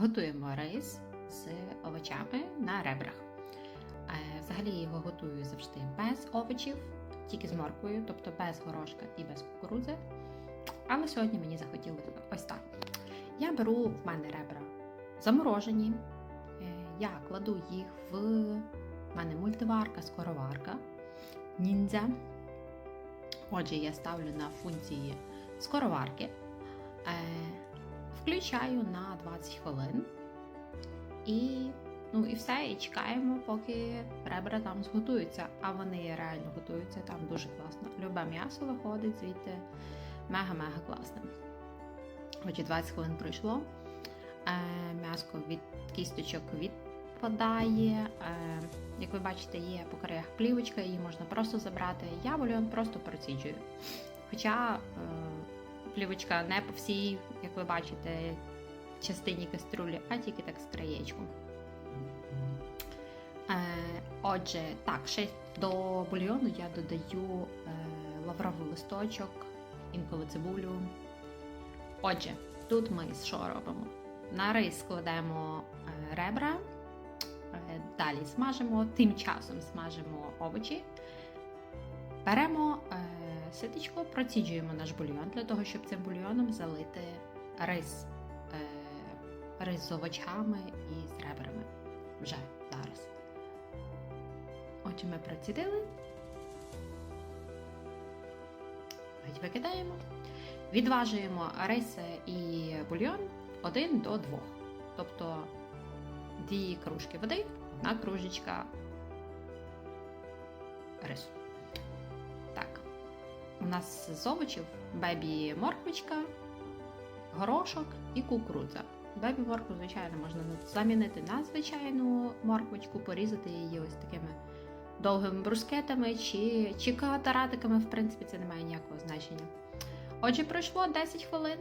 Готуємо рис з овочами на ребрах. Е, Взагалі його готую завжди без овочів, тільки з морквою, тобто без горошка і без кукурудзи. Але сьогодні мені захотілося ось так. Я беру в мене ребра заморожені. Е, Я кладу їх в, в мене мультиварка, скороварка, ніндзя. Отже, я ставлю на функції скороварки. Включаю на 20 хвилин. І, ну, і все, і чекаємо, поки ребра там зготуються. А вони реально готуються там дуже класно. Любе м'ясо виходить звідти мега-мега класно. Отже, 20 хвилин пройшло. Е, м'яско від кісточок відпадає. Е, як ви бачите, є по краях плівочка, її можна просто забрати. Я бульйон просто проціджую. Хоча е, плівочка не по всій, як ви бачите, частині каструлі, а тільки так з краєчком. Е, отже, так, ще до бульйону я додаю е, лавровий листочок, інколи цибулю. Отже, тут ми що робимо? На рис складаємо е, ребра, далі смажимо, тим часом смажимо овочі. Беремо ситечко, проціджуємо наш бульйон для того, щоб цим бульйоном залити рис, е, рис з овочами і з ребрами вже зараз. Отже, ми процідили. Геть викидаємо. Відважуємо рис і бульйон 1 до 2. Тобто дві кружки води, одна кружечка рису. Так, у нас з овочів бебі морквочка, горошок і кукурудза. Бебі морку, звичайно, можна замінити на звичайну морквочку, порізати її ось такими довгими брускетами чи, чи квадратиками, в принципі, це не має ніякого значення. Отже, пройшло 10 хвилин,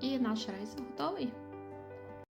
і наш рис готовий.